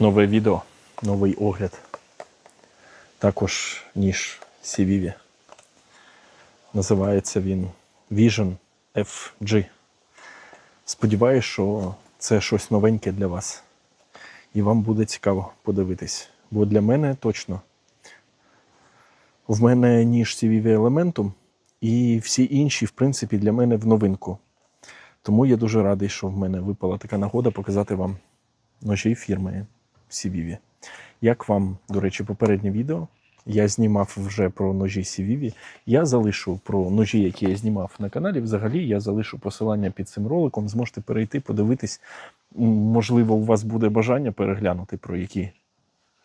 Нове відео, новий огляд. Також ніж CVV. Називається він Vision FG. Сподіваюсь, що це щось новеньке для вас. І вам буде цікаво подивитись. Бо для мене точно. В мене ніж CVV Elementum, і всі інші, в принципі, для мене в новинку. Тому я дуже радий, що в мене випала така нагода показати вам ножі фірми CVV. Як вам, до речі, попереднє відео? Я знімав вже про ножі CVV. Я залишу про ножі, які я знімав на каналі. Взагалі, я залишу посилання під цим роликом. Зможете перейти, подивитись. Можливо, у вас буде бажання переглянути, про які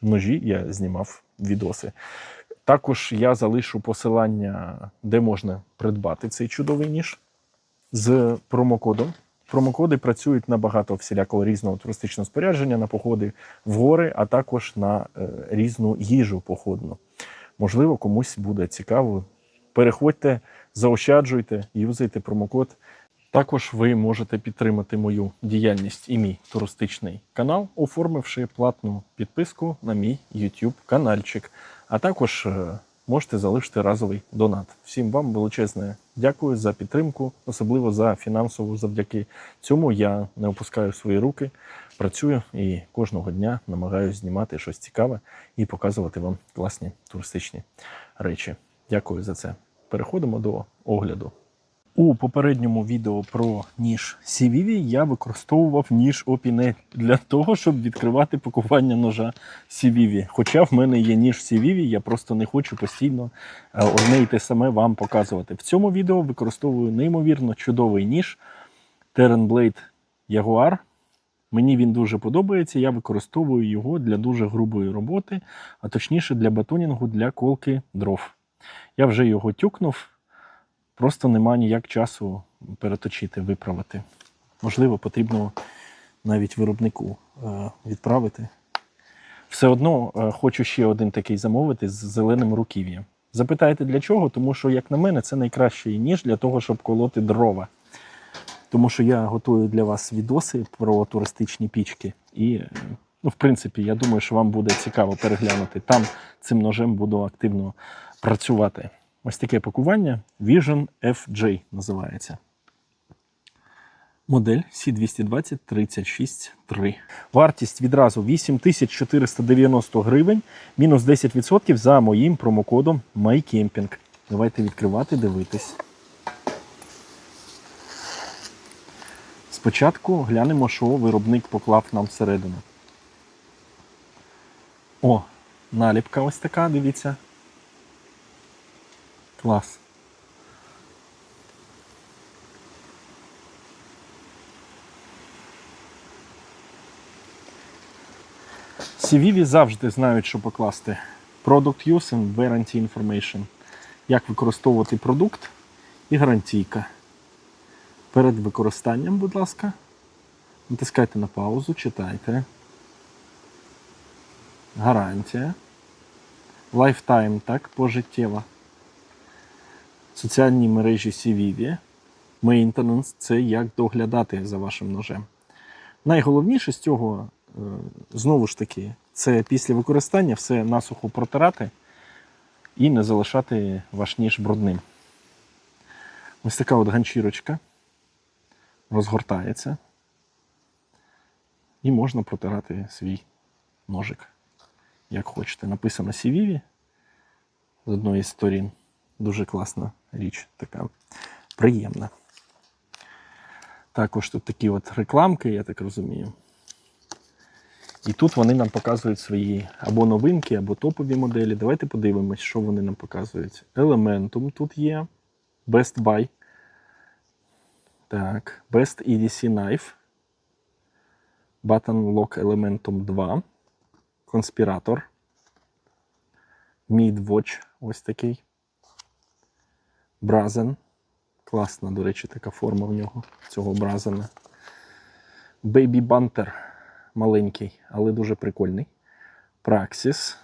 ножі я знімав відоси. Також я залишу посилання, де можна придбати цей чудовий ніж з промокодом. Промокоди працюють на багато всілякого різного туристичного спорядження, на походи в гори, а також на е, різну їжу походну. Можливо, комусь буде цікаво. Переходьте, заощаджуйте, юзайте промокод. Також ви можете підтримати мою діяльність і мій туристичний канал, оформивши платну підписку на мій YouTube каналчик. А також е, можете залишити разовий донат. Всім вам величезне дякую за підтримку, особливо за фінансову. Завдяки цьому я не опускаю свої руки, працюю і кожного дня намагаюся знімати щось цікаве і показувати вам класні туристичні речі. Дякую за це. Переходимо до огляду. У попередньому відео про ніж CVV я використовував ніж Opinel для того, щоб відкривати пакування ножа CVV. Хоча в мене є ніж CVV, я просто не хочу постійно е, одне і те саме вам показувати. В цьому відео використовую неймовірно чудовий ніж Terran Blade Jaguar. Мені він дуже подобається. Я використовую його для дуже грубої роботи, а точніше для батонінгу для колки дров. Я вже його тюкнув. Просто нема ніяк часу переточити, виправити. Можливо, потрібно навіть виробнику е, відправити. Все одно е, хочу ще один такий замовити з зеленим руків'ям. Запитаєте для чого? Тому що, як на мене, це найкращий ніж для того, щоб колоти дрова. Тому що я готую для вас відоси про туристичні пічки. І, ну, в принципі, я думаю, що вам буде цікаво переглянути. Там цим ножем буду активно працювати. Ось таке пакування Vision FJ називається. Модель C220 363. Вартість відразу 8490 гривень, мінус 10% за моїм промокодом MyCamping. Давайте відкривати, дивитись. Спочатку глянемо, що виробник поклав нам всередину. О, наліпка ось така, дивіться. Клас. CVV завжди знають, що покласти. Product Use and Warranty Information. Як використовувати продукт і гарантійка. Перед використанням, будь ласка, натискайте на паузу, читайте. Гарантія. Lifetime, так, пожиттєва соціальній мережі CVV. Maintenance – це як доглядати за вашим ножем. Найголовніше з цього, е, знову ж таки, це після використання все насухо протирати і не залишати ваш ніж брудним. Ось така от ганчірочка розгортається. І можна протирати свій ножик, як хочете. Написано CVV з одної з сторін. Дуже класна річ, така приємна. Також тут такі от рекламки, я так розумію. І тут вони нам показують свої або новинки, або топові моделі. Давайте подивимось, що вони нам показують. Elementum тут є. Best Buy. Так, Best EDC Knife. Button Lock Elementum 2. Conspirator. Mid Watch ось такий. Бразен. Класна, до речі, така форма в нього, цього бразена. Baby Banter. Маленький, але дуже прикольний. Praxis.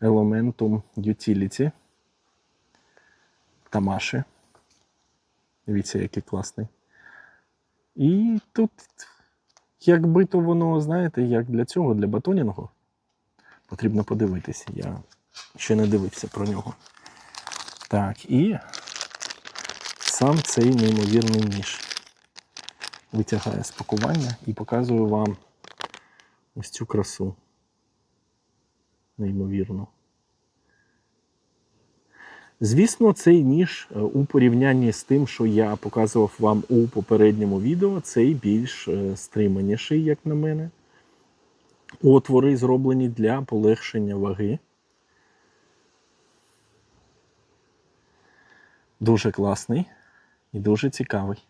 Elementum Utility. Тамаші. Дивіться, який класний. І тут Якби то воно, знаєте, як для цього, для батонінгу, потрібно подивитися. Я ще не дивився про нього. Так, і сам цей неймовірний ніж витягає з пакування і показую вам ось цю красу. Неймовірно. Звісно, цей ніж е, у порівнянні з тим, що я показував вам у попередньому відео, цей більш е, стриманіший, як на мене. Отвори зроблені для полегшення ваги. Дуже класний і дуже цікавий.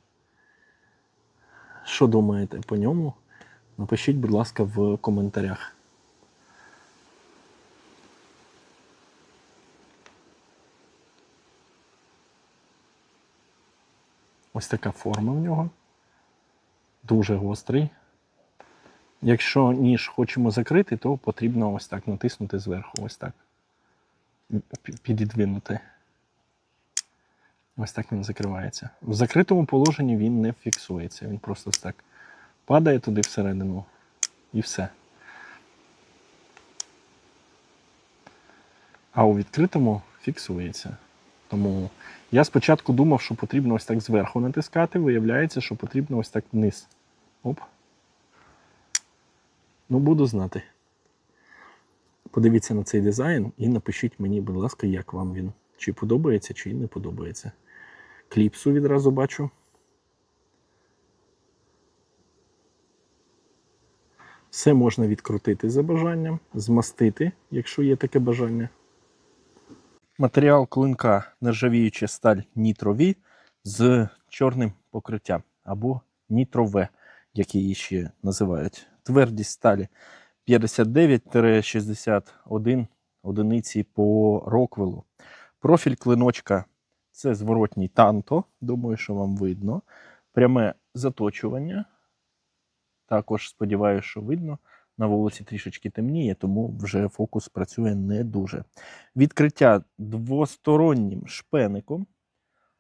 Що думаєте по ньому? Напишіть, будь ласка, в коментарях. Ось така форма в нього. Дуже гострий. Якщо ніж хочемо закрити, то потрібно ось так натиснути зверху, ось так. Підідвинути. Ось так він закривається. В закритому положенні він не фіксується. Він просто так падає туди всередину і все. А у відкритому фіксується. Тому я спочатку думав, що потрібно ось так зверху натискати, виявляється, що потрібно ось так вниз. Оп. Ну, буду знати. Подивіться на цей дизайн і напишіть мені, будь ласка, як вам він. Чи подобається, чи не подобається. Кліпсу відразу бачу. Все можна відкрутити за бажанням, змастити, якщо є таке бажання. Матеріал клинка нержавіюча сталь нітрові з чорним покриттям або нітрове, як її ще називають. Твердість сталі 59-61 одиниці по роквелу. Профіль клиночка це зворотній танто. Думаю, що вам видно. Пряме заточування. Також сподіваюся, що видно. На вулиці трішечки темніє, тому вже фокус працює не дуже. Відкриття двостороннім шпеником.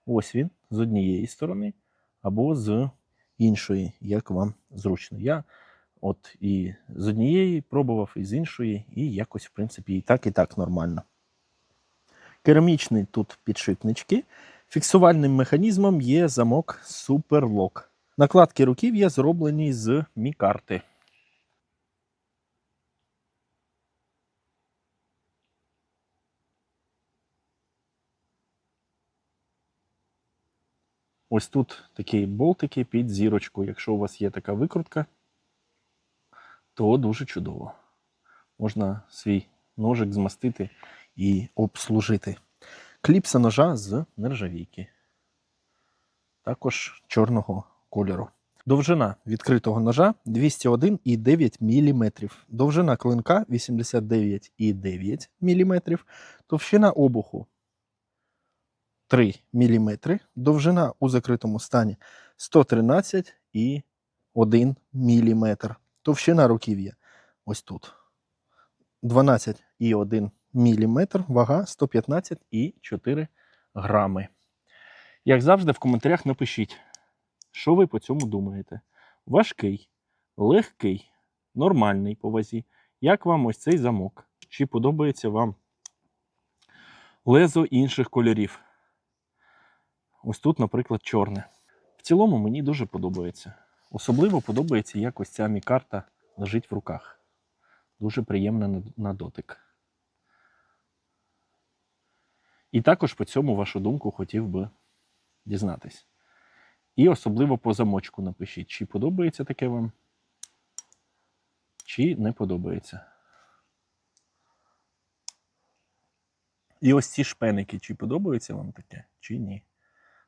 Ось він з однієї сторони, або з іншої, як вам зручно. Я от і з однієї пробував, і з іншої, і якось, в принципі, і так, і так нормально. Керамічний тут підшипнички. Фіксувальним механізмом є замок Superlock. Накладки руків'я зроблені з мікарти. Ось тут такі болтики під зірочку. Якщо у вас є така викрутка, то дуже чудово. Можна свій ножик змастити і обслужити. Кліпса ножа з нержавійки. Також чорного кольору. Довжина відкритого ножа 201,9 мм. Довжина клинка 89,9 мм. Товщина обуху 3 мм. Довжина у закритому стані 113,1 мм. Товщина руків'я ось тут. 12,1 мм, вага 115,4 грами. Як завжди, в коментарях напишіть, що ви по цьому думаєте. Важкий, легкий, нормальний по вазі. Як вам ось цей замок? Чи подобається вам лезо інших кольорів? Ось тут, наприклад, чорне. В цілому мені дуже подобається. Особливо подобається, як ось ця мікарта лежить в руках. Дуже приємна на- на дотик. І також по цьому вашу думку хотів би дізнатись. І особливо по замочку напишіть, чи подобається таке вам, чи не подобається. І ось ці шпеники, чи подобається вам таке, чи ні.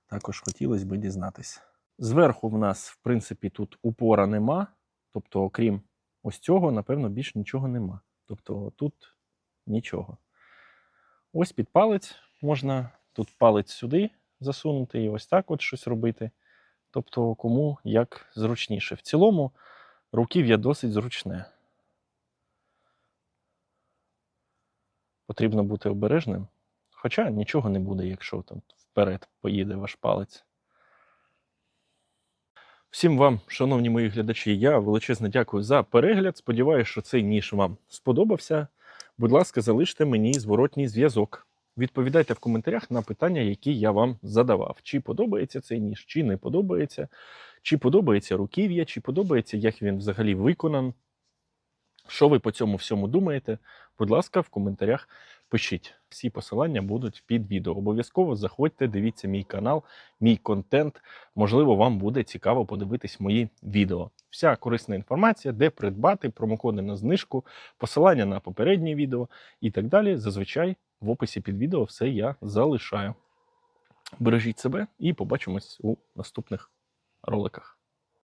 Також хотілося б дізнатися. Зверху в нас, в принципі, тут упора нема. Тобто, окрім ось цього, напевно, більш нічого нема. Тобто тут нічого. Ось під палець можна тут палець сюди засунути і ось так от щось робити. Тобто, кому як зручніше. В цілому, руків'я досить зручне. Потрібно бути обережним. Хоча нічого не буде, якщо там вперед поїде ваш палець. Всім вам, шановні мої глядачі, я величезно дякую за перегляд. Сподіваюся, що цей ніж вам сподобався. Будь ласка, залиште мені зворотній зв'язок. Відповідайте в коментарях на питання, які я вам задавав. Чи подобається цей ніж, чи не подобається, чи подобається руків'я, чи подобається, як він взагалі виконан. Що ви по цьому всьому думаєте? Будь ласка, в коментарях пишіть. Всі посилання будуть під відео. Обов'язково заходьте, дивіться мій канал, мій контент. Можливо, вам буде цікаво подивитись мої відео. Вся корисна інформація, де придбати, промокоди на знижку, посилання на попереднє відео і так далі. Зазвичай в описі під відео все я залишаю. Бережіть себе і побачимось у наступних роликах.